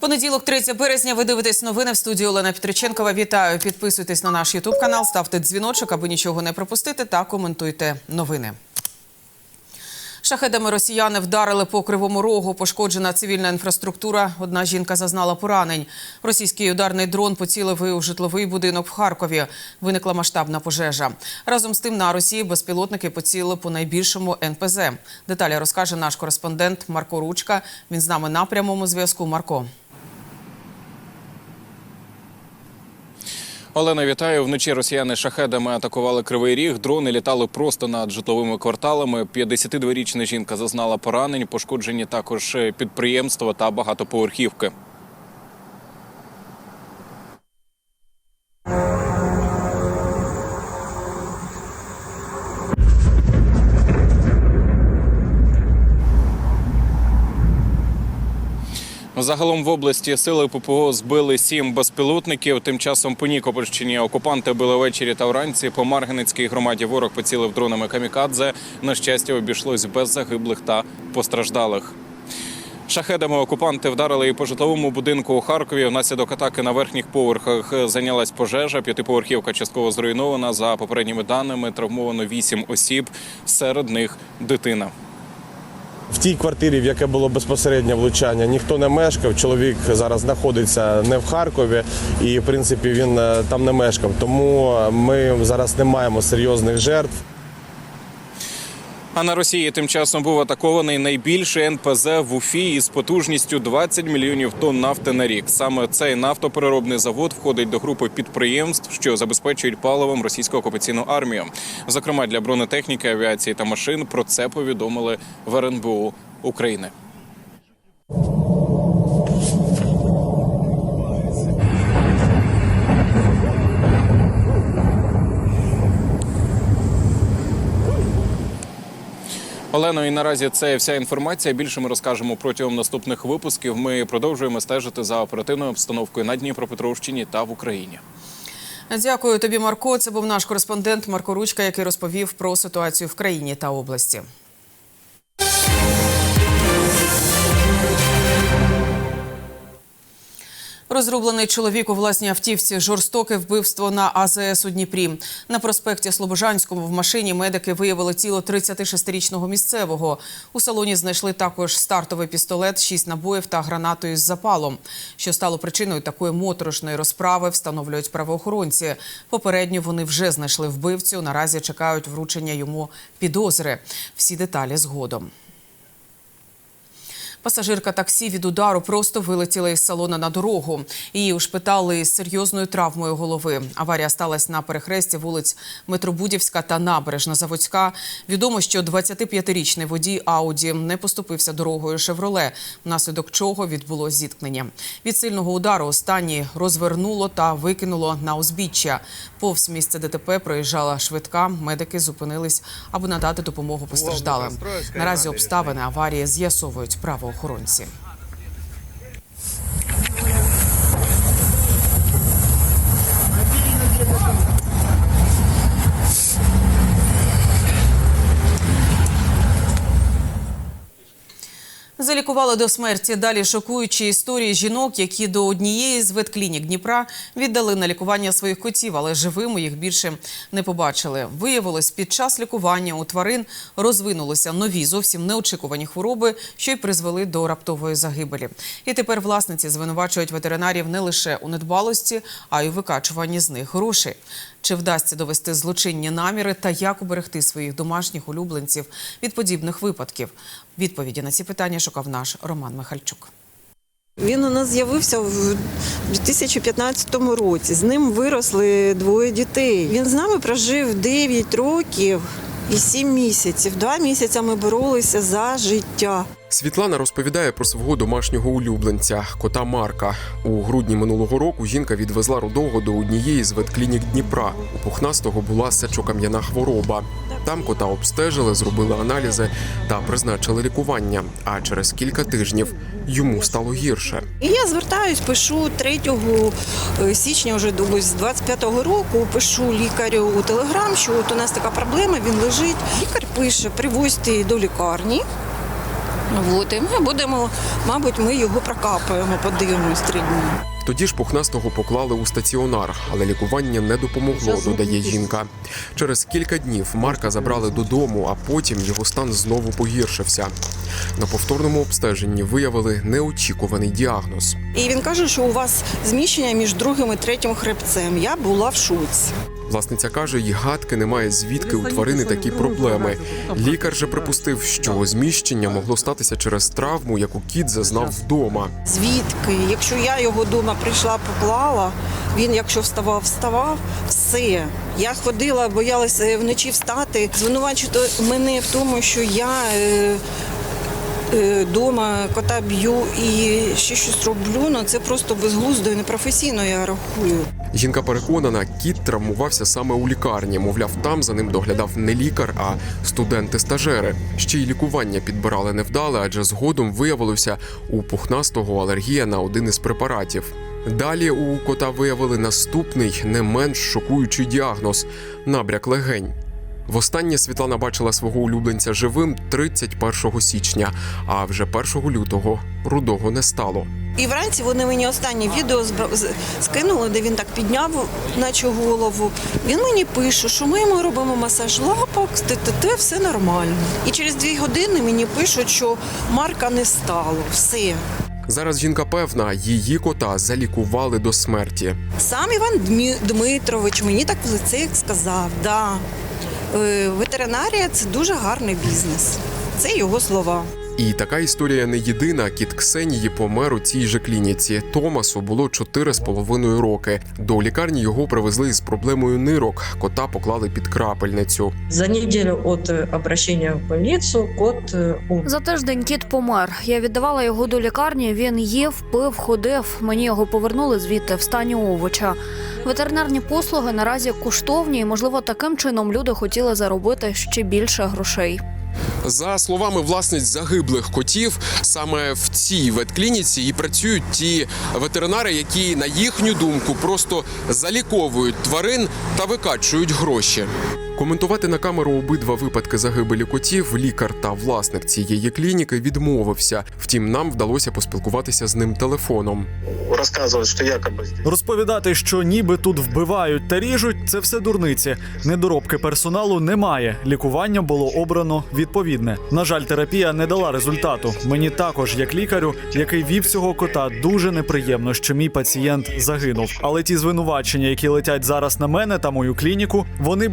Понеділок, 3 березня. Ви дивитесь новини в студії Олена Петриченкова. Вітаю. Підписуйтесь на наш Ютуб канал, ставте дзвіночок, аби нічого не пропустити, та коментуйте новини. Шахедами росіяни вдарили по кривому рогу. Пошкоджена цивільна інфраструктура. Одна жінка зазнала поранень. Російський ударний дрон поцілив у житловий будинок в Харкові. Виникла масштабна пожежа. Разом з тим на Росії безпілотники поцілили по найбільшому НПЗ. Деталі розкаже наш кореспондент Марко Ручка. Він з нами на прямому зв'язку. Марко. Олена, вітаю. Вночі росіяни шахедами атакували кривий ріг. Дрони літали просто над житловими кварталами. 52-річна жінка зазнала поранень. Пошкоджені також підприємства та багатоповерхівки. Загалом в області сили ППО збили сім безпілотників. Тим часом по Нікопольщині окупанти били ввечері та вранці. По Марганецькій громаді ворог поцілив дронами камікадзе. На щастя, обійшлось без загиблих та постраждалих. Шахедами окупанти вдарили і по житловому будинку у Харкові. Внаслідок атаки на верхніх поверхах зайнялась пожежа. П'ятиповерхівка частково зруйнована. За попередніми даними травмовано вісім осіб. Серед них дитина. В тій квартирі, в яке було безпосереднє влучання, ніхто не мешкав. Чоловік зараз знаходиться не в Харкові, і в принципі він е, там не мешкав. Тому ми зараз не маємо серйозних жертв. А на Росії тим часом був атакований найбільший НПЗ в Уфі із потужністю 20 мільйонів тонн нафти на рік. Саме цей нафтопереробний завод входить до групи підприємств, що забезпечують паливом російську окупаційну армію. Зокрема, для бронетехніки, авіації та машин про це повідомили в РНБУ України. Олено, і наразі це вся інформація. Більше ми розкажемо протягом наступних випусків. Ми продовжуємо стежити за оперативною обстановкою на Дніпропетровщині та в Україні. Дякую тобі, Марко. Це був наш кореспондент Марко Ручка, який розповів про ситуацію в країні та області. Розроблений чоловік у власній автівці жорстоке вбивство на АЗС у Дніпрі. На проспекті Слобожанському в машині медики виявили тіло 36-річного місцевого. У салоні знайшли також стартовий пістолет, 6 набоїв та гранату із запалом. Що стало причиною такої моторошної розправи, встановлюють правоохоронці. Попередньо вони вже знайшли вбивцю. Наразі чекають вручення йому підозри. Всі деталі згодом. Пасажирка таксі від удару просто вилетіла із салона на дорогу. Її ушпитали з серйозною травмою голови. Аварія сталася на перехресті вулиць Метробудівська та Набережна Заводська. Відомо, що 25-річний водій Ауді не поступився дорогою «Шевроле», внаслідок чого відбуло зіткнення. Від сильного удару останній розвернуло та викинуло на узбіччя. Повз місце ДТП проїжджала швидка. Медики зупинились, аби надати допомогу постраждалим. Наразі обставини аварії з'ясовують правоохоронці. Залікували до смерті. Далі шокуючі історії жінок, які до однієї з ветклінік Дніпра віддали на лікування своїх котів, але живими їх більше не побачили. Виявилось, під час лікування у тварин розвинулися нові зовсім неочікувані хвороби, що й призвели до раптової загибелі. І тепер власниці звинувачують ветеринарів не лише у недбалості, а й у викачуванні з них грошей. Чи вдасться довести злочинні наміри та як уберегти своїх домашніх улюбленців від подібних випадків? Відповіді на ці питання шукав наш Роман Михальчук. Він у нас з'явився в 2015 році. З ним виросли двоє дітей. Він з нами прожив 9 років і 7 місяців. Два місяці ми боролися за життя. Світлана розповідає про свого домашнього улюбленця кота Марка. У грудні минулого року жінка відвезла рудого до однієї з ветклінік Дніпра. У пухнастого була сечокам'яна хвороба. Там кота обстежили, зробили аналізи та призначили лікування. А через кілька тижнів йому стало гірше. Я звертаюсь, пишу 3 січня, вже думаю, з 25-го року. Пишу лікарю у телеграм, що от у нас така проблема. Він лежить. Лікар пише: привозьте до лікарні. От, і ми будемо, мабуть, ми його прокапаємо, подивимось три дні. Тоді ж пухнастого поклали у стаціонар, але лікування не допомогло, додає жінка. Через кілька днів Марка забрали додому, а потім його стан знову погіршився. На повторному обстеженні виявили неочікуваний діагноз. І він каже, що у вас зміщення між другим і третім хребцем. Я була в шоці. Власниця каже, їй гадки немає звідки у тварини такі проблеми. Лікар же припустив, що зміщення могло статися через травму, яку кіт зазнав вдома. Звідки? Якщо я його вдома прийшла, поклала, він, якщо вставав, вставав, все. Я ходила, боялася вночі встати. Звинувачувати мене в тому, що я е, е, дома кота б'ю і ще щось роблю, ну це просто безглуздо і непрофесійно, я рахую. Жінка переконана, кіт травмувався саме у лікарні. Мовляв, там за ним доглядав не лікар, а студенти-стажери. Ще й лікування підбирали невдале, адже згодом виявилося у пухнастого алергія на один із препаратів. Далі у кота виявили наступний не менш шокуючий діагноз набряк легень. Востаннє Світлана бачила свого улюбленця живим 31 січня, а вже 1 лютого рудого не стало. І вранці вони мені останнє відео скинули, де він так підняв, наче голову. Він мені пише, що ми йому робимо масаж лапок, т-т-т, все нормально. І через дві години мені пишуть, що Марка не стало. Все. Зараз жінка певна, її кота залікували до смерті. Сам Іван Дмитрович мені так в лице сказав. Да. Е, Ветеринарія це дуже гарний бізнес. Це його слова. І така історія не єдина. Кіт Ксенії помер у цій же клініці. Томасу було 4,5 роки. До лікарні його привезли з проблемою нирок. Кота поклали під крапельницю. За неделю от э, обращения в больницу кот э, умер. За тиждень кіт помер. Я віддавала його до лікарні. Він їв, пив, ходив. Мені його повернули звідти в стані овоча. Ветеринарні послуги наразі коштовні, і можливо таким чином люди хотіли заробити ще більше грошей. За словами власниць загиблих котів, саме в цій ветклініці і працюють ті ветеринари, які на їхню думку просто заліковують тварин та викачують гроші. Коментувати на камеру обидва випадки загибелі котів лікар та власник цієї клініки відмовився. Втім, нам вдалося поспілкуватися з ним телефоном. что якобы здесь Розповідати, що ніби тут вбивають та ріжуть, це все дурниці. Недоробки персоналу немає. Лікування було обрано відповідне. На жаль, терапія не дала результату. Мені також, як лікарю, який вів цього кота, дуже неприємно, що мій пацієнт загинув. Але ті звинувачення, які летять зараз на мене та мою клініку, вони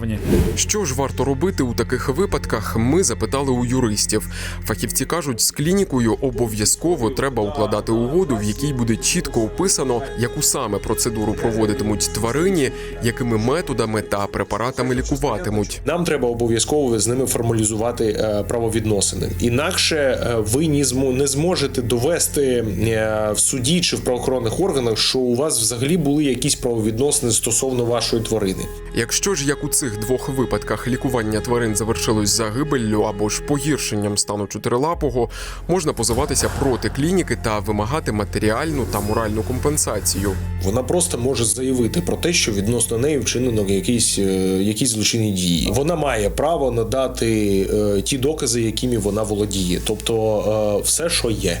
безпідставні. Що ж варто робити у таких випадках? Ми запитали у юристів. Фахівці кажуть, з клінікою обов'язково треба укладати угоду, в якій буде чітко описано, яку саме процедуру проводитимуть тварині, якими методами та препаратами лікуватимуть. Нам треба обов'язково з ними формалізувати е, правовідносини. Інакше е, ви ні змо- не зможете довести е, в суді чи в правоохоронних органах, що у вас взагалі були якісь правовідносини стосовно вашої тварини. Якщо ж як у цих двох випадках лікування тварин завершилось загибеллю або ж погіршенням стану чотирилапого, можна позиватися проти клініки та вимагати матеріальну та моральну компенсацію. Вона просто може заявити про те, що відносно неї вчинено якісь, е, якісь злочинні дії. Вона має право надати е, ті докази, якими вона володіє, тобто е, все, що є.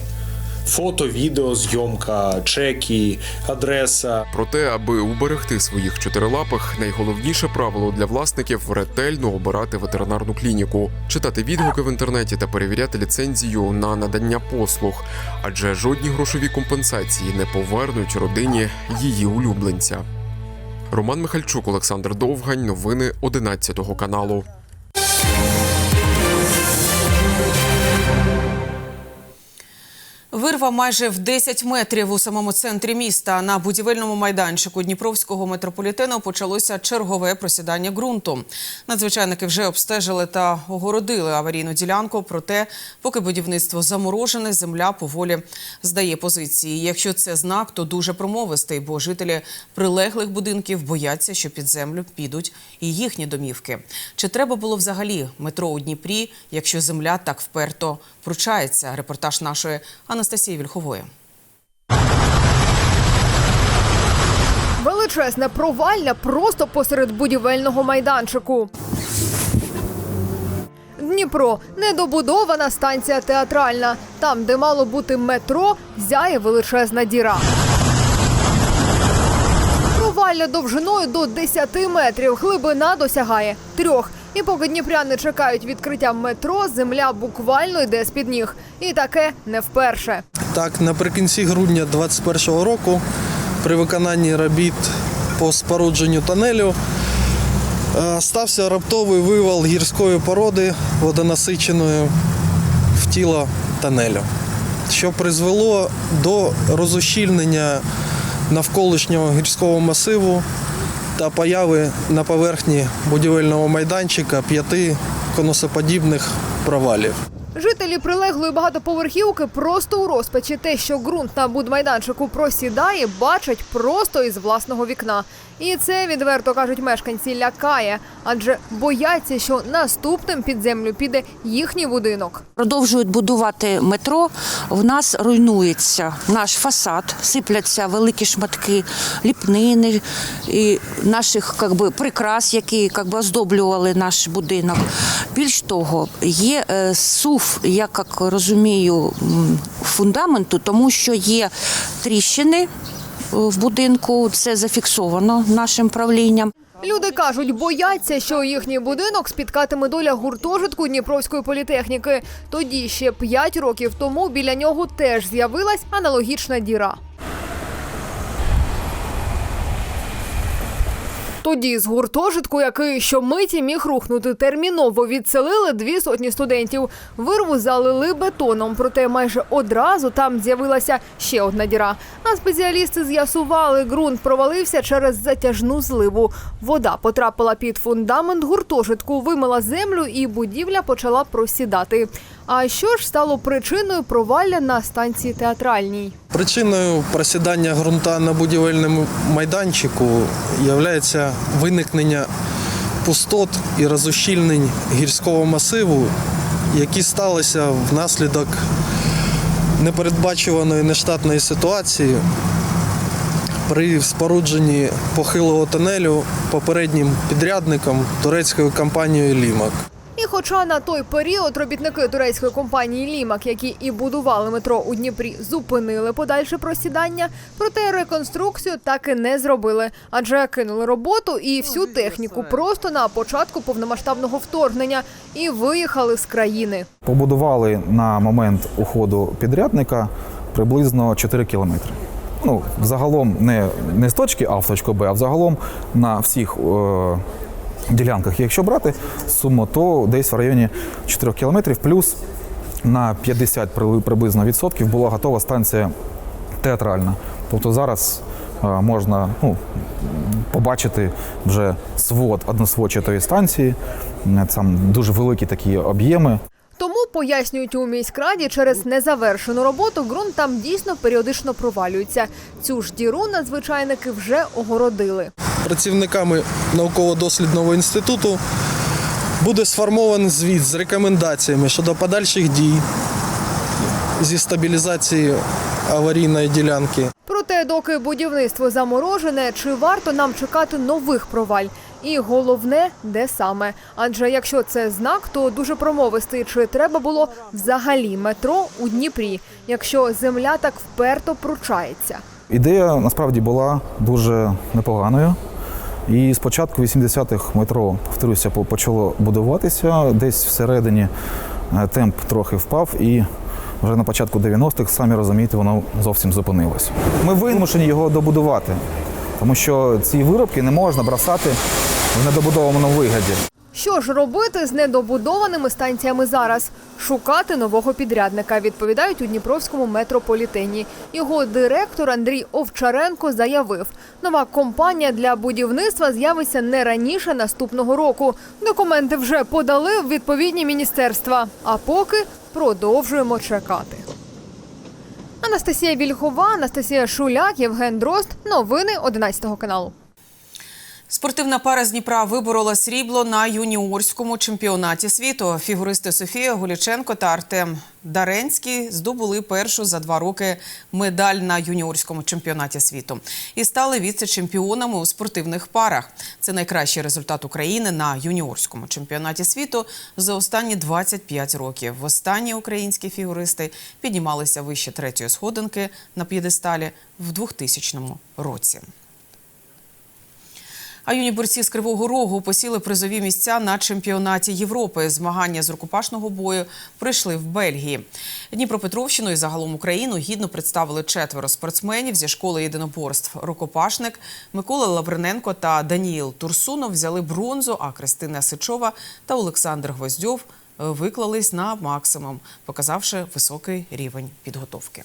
Фото, відео, зйомка, чеки, адреса. Проте, аби уберегти своїх чотирилапих, найголовніше правило для власників ретельно обирати ветеринарну клініку, читати відгуки в інтернеті та перевіряти ліцензію на надання послуг, адже жодні грошові компенсації не повернуть родині її улюбленця. Роман Михальчук, Олександр Довгань, новини 11 каналу. Вирва майже в 10 метрів у самому центрі міста. На будівельному майданчику Дніпровського метрополітену почалося чергове просідання ґрунту. Надзвичайники вже обстежили та огородили аварійну ділянку. Проте, поки будівництво заморожене, земля поволі здає позиції. Якщо це знак, то дуже промовистий, бо жителі прилеглих будинків бояться, що під землю підуть і їхні домівки. Чи треба було взагалі метро у Дніпрі, якщо земля так вперто пручається? Репортаж нашої Анастасії Вільхової. Величезне провалля просто посеред будівельного майданчику. Дніпро недобудована станція театральна. Там, де мало бути метро, зяє величезна діра. Провалля довжиною до 10 метрів, глибина досягає трьох. І поки дніпряни чекають відкриття метро, земля буквально йде з під ніг. І таке не вперше. Так, наприкінці грудня 2021 року, при виконанні робіт по спорудженню тонелю, е, стався раптовий вивал гірської породи водонасиченої в тіло тонелю, що призвело до розущільнення навколишнього гірського масиву та появи на поверхні будівельного майданчика п'яти конусоподібних провалів. Жителі прилеглої багатоповерхівки просто у розпачі. Те, що ґрунт на будмайданчику просідає, бачать просто із власного вікна. І це відверто кажуть мешканці лякає, адже бояться, що наступним під землю піде їхній будинок. Продовжують будувати метро. В нас руйнується наш фасад, сипляться великі шматки ліпнини і наших би, прикрас, які би, оздоблювали наш будинок. Більш того, є е, сув, я як розумію, фундаменту, тому що є тріщини. В будинку це зафіксовано нашим правлінням. Люди кажуть, бояться, що їхній будинок спіткатиме доля гуртожитку Дніпровської політехніки. Тоді ще п'ять років тому біля нього теж з'явилась аналогічна діра. Тоді з гуртожитку, який щомиті міг рухнути, терміново відселили дві сотні студентів. Вирву залили бетоном, проте майже одразу там з'явилася ще одна діра. А спеціалісти з'ясували, ґрунт провалився через затяжну зливу. Вода потрапила під фундамент гуртожитку, вимила землю, і будівля почала просідати. А що ж стало причиною провалля на станції театральній? Причиною просідання ґрунта на будівельному майданчику є виникнення пустот і розущільнень гірського масиву, які сталися внаслідок непередбачуваної нештатної ситуації при спорудженні похилого тунелю попереднім підрядником турецькою компанією Лімак. Хоча на той період робітники турецької компанії Лімак, які і будували метро у Дніпрі, зупинили подальше просідання, проте реконструкцію так і не зробили, адже кинули роботу і всю техніку просто на початку повномасштабного вторгнення і виїхали з країни. Побудували на момент уходу підрядника приблизно 4 кілометри. Ну, загалом не, не з точки А в точку Б, а взагалом на всіх е, ділянках, якщо брати суму, то десь в районі 4 кілометрів, плюс на 50 приблизно відсотків була готова станція театральна. Тобто зараз е, можна ну, побачити вже свод односводчатої станції. Там дуже великі такі об'єми. Тому пояснюють у міськраді, через незавершену роботу ґрунт там дійсно періодично провалюється. Цю ж діру надзвичайники вже огородили. Працівниками науково-дослідного інституту буде сформований звіт з рекомендаціями щодо подальших дій зі стабілізації аварійної ділянки. Проте, доки будівництво заморожене, чи варто нам чекати нових проваль? І головне, де саме? Адже якщо це знак, то дуже промовистий, чи треба було взагалі метро у Дніпрі, якщо земля так вперто пручається. Ідея насправді була дуже непоганою. І спочатку 80-х метро, повторюся, почало будуватися. Десь всередині е, темп трохи впав, і вже на початку 90-х, самі розумієте, воно зовсім зупинилось. Ми вимушені його добудувати, тому що ці виробки не можна бросати в недобудованому вигляді. Що ж робити з недобудованими станціями зараз? Шукати нового підрядника, відповідають у Дніпровському метрополітені. Його директор Андрій Овчаренко заявив, нова компанія для будівництва з'явиться не раніше наступного року. Документи вже подали в відповідні міністерства. А поки продовжуємо чекати. Анастасія Вільхова, Анастасія Шуляк, Євген Дрозд. Новини 11 каналу. Спортивна пара з Дніпра виборола срібло на юніорському чемпіонаті світу. Фігуристи Софія Гуліченко та Артем Даренський здобули першу за два роки медаль на юніорському чемпіонаті світу і стали віце-чемпіонами у спортивних парах. Це найкращий результат України на юніорському чемпіонаті світу за останні 25 років. Востаннє українські фігуристи піднімалися вище третьої сходинки на п'єдесталі в 2000 році. А юні борці з Кривого Рогу посіли призові місця на чемпіонаті Європи. Змагання з рукопашного бою пройшли в Бельгії. Дніпропетровщину і загалом Україну гідно представили четверо спортсменів зі школи єдиноборств. Рукопашник Микола Лавриненко та Даніїл Турсунов взяли бронзу, а Кристина Сичова та Олександр Гвоздьов виклались на максимум, показавши високий рівень підготовки.